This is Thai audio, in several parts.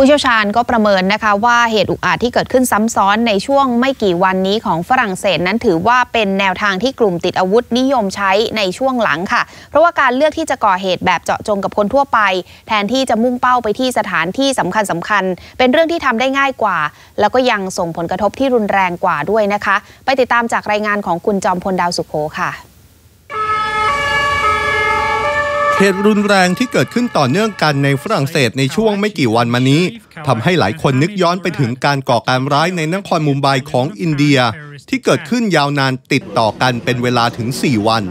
ผู้เชี่ยวชาญก็ประเมินนะคะว่าเหตุอุกอาจที่เกิดขึ้นซ้ำซ้อนในช่วงไม่กี่วันนี้ของฝรั่งเศสนั้นถือว่าเป็นแนวทางที่กลุ่มติดอาวุธนิยมใช้ในช่วงหลังค่ะ เพราะว่าการเลือกที่จะก่อเหตุแบบเจาะจงกับคนทั่วไป แทนที่จะมุ่งเป้าไปที่สถานที่สำคัญสำคัญ เป็นเรื่องที่ทำได้ง่ายกว่า แล้วก็ยังส่งผลกระทบที่รุนแรงกว่าด้วยนะคะ ไปติดตามจากรายงานของคุณจอมพลดาวสุขโขค่ะ เหตุรุนแรงที่เกิดขึ้นต่อเนื่องกันในฝรั่งเศสในช่วงไม่กี่วันมานี้ทำให้หลายคนนึกย้อนไปถึงการก่อการร้ายในนครมุมไบของอินเดีย ที่เกิดขึ้นยาวนานติดต่อกันเป็นเวลาถึง 4 วัน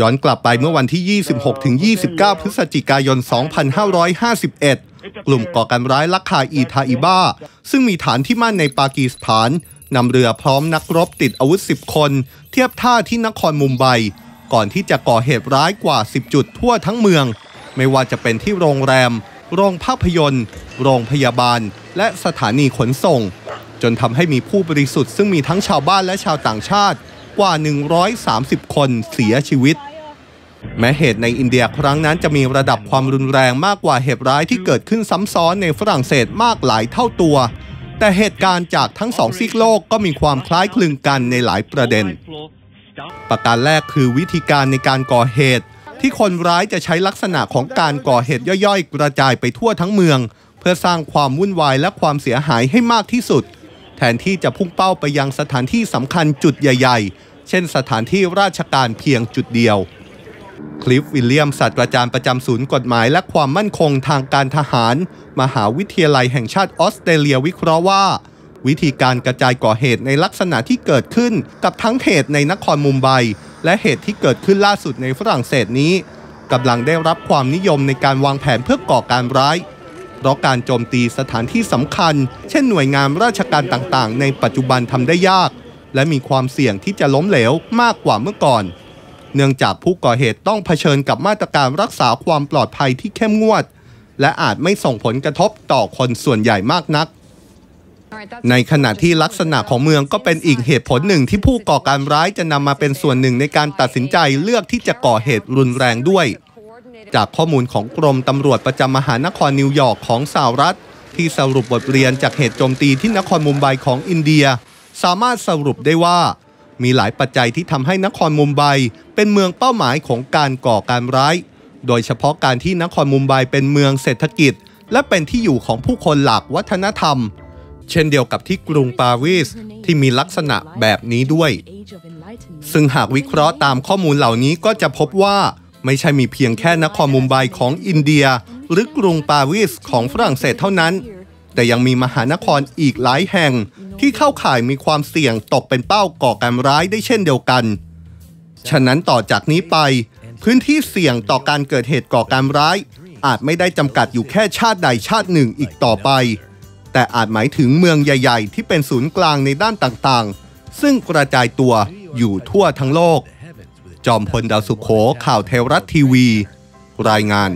ย้อนกลับไปเมื่อวันที่ 26 ถึง 29 พฤศจิกายน 2551 กลุ่มก่อการร้ายลักคาอีทาอิบาซึ่งมีฐานที่มั่นในปากีสถานนำเรือพร้อมนักรบติดอาวุธ 10 คน เทียบท่าที่นครมุมไบ ก่อนที่จะก่อเหตุร้ายกว่า 10 จุดทั่วทั้งเมือง ไม่ว่าจะเป็นที่โรงแรม โรงภาพยนตร์ โรงพยาบาล และสถานีขนส่ง จนทำให้มีผู้บริสุทธิ์ซึ่งมีทั้งชาวบ้านและชาวต่างชาติกว่า 130 คนเสียชีวิต แม้เหตุในอินเดียครั้งนั้นจะมีระดับความรุนแรงมากกว่าเหตุร้ายที่เกิดขึ้นซ้ำซ้อนในฝรั่งเศสมากหลายเท่าตัว แต่เหตุการณ์จากทั้งสองซีกโลกก็มีความคล้ายคลึงกันในหลายประเด็น ประการแรกคือวิธีการในการก่อเหตุ ที่คนร้ายจะใช้ลักษณะของการก่อเหตุย่อยๆ กระจายไปทั่วทั้งเมือง เพื่อสร้างความวุ่นวายและความเสียหายให้มากที่สุด แทนที่จะพุ่งเป้าไปยังสถานที่สำคัญจุดใหญ่ ๆ เช่นสถานที่ราชการเพียงจุดเดียวคลิฟวิลเลียมศาสตราจารย์ประจำศูนย์กฎหมายและความมั่นคงทางการทหาร มหาวิทยาลัยแห่งชาติออสเตรเลียวิเคราะห์ว่า วิธีการกระจายก่อเหตุในลักษณะที่เกิดขึ้นกับทั้งเหตุในนครมุมไบ และเหตุที่เกิดขึ้นล่าสุดในฝรั่งเศสนี้กำลังได้รับความนิยมในการวางแผนเพื่อก่อการร้ายเพราะการโจมตีสถานที่สำคัญ เช่นหน่วยงานราชการต่างๆ ในปัจจุบันทำได้ยาก และมีความเสี่ยงที่จะล้มเหลวมากกว่าเมื่อก่อน เนื่องจากผู้ก่อเหตุต้องเผชิญกับมาตรการรักษาความปลอดภัยที่เข้มงวด และอาจไม่ส่งผลกระทบต่อคนส่วนใหญ่มากนัก ในขณะที่ลักษณะของเมืองก็เป็นอีกเหตุผลหนึ่งที่ผู้ก่อการร้ายจะนำมาเป็นส่วนหนึ่งในการตัดสินใจเลือกที่จะก่อเหตุรุนแรงด้วย จากข้อมูลของกรมตำรวจประจำมหานครนิวยอร์กของสหรัฐ ที่สรุปบทเรียนจากเหตุโจมตีที่นครมุมไบของอินเดีย สามารถสรุปได้ว่า มีหลายปัจจัยที่ทำให้นครมุมไบเป็นเมืองเป้าหมายของการก่อการร้าย โดยเฉพาะการที่นครมุมไบเป็นเมืองเศรษฐกิจ และเป็นที่อยู่ของผู้คนหลักวัฒนธรรม เช่นเดียวกับที่กรุงปารีสที่มีลักษณะแบบนี้ด้วย ซึ่งหากวิเคราะห์ตามข้อมูลเหล่านี้ก็จะพบว่าไม่ใช่มีเพียงแค่นครมุมไบของอินเดีย หรือกรุงปารีสของฝรั่งเศสเท่านั้น แต่ยังมีมหานครอีกหลายแห่งที่เข้าข่ายมีความเสี่ยงตกเป็นเป้าก่อการร้ายได้เช่นเดียวกัน ฉะนั้นต่อจากนี้ไป พื้นที่เสี่ยงต่อการเกิดเหตุก่อการร้าย อาจไม่ได้จำกัดอยู่แค่ชาติใดชาติหนึ่งอีกต่อไป แต่อาจหมายถึงเมืองใหญ่ ๆ ที่เป็นศูนย์กลางในด้านต่างๆ ซึ่งกระจายตัวอยู่ทั่วทั้งโลก จอมพลดาวสุขโขข่าวเทวรัฐทีวี รายงาน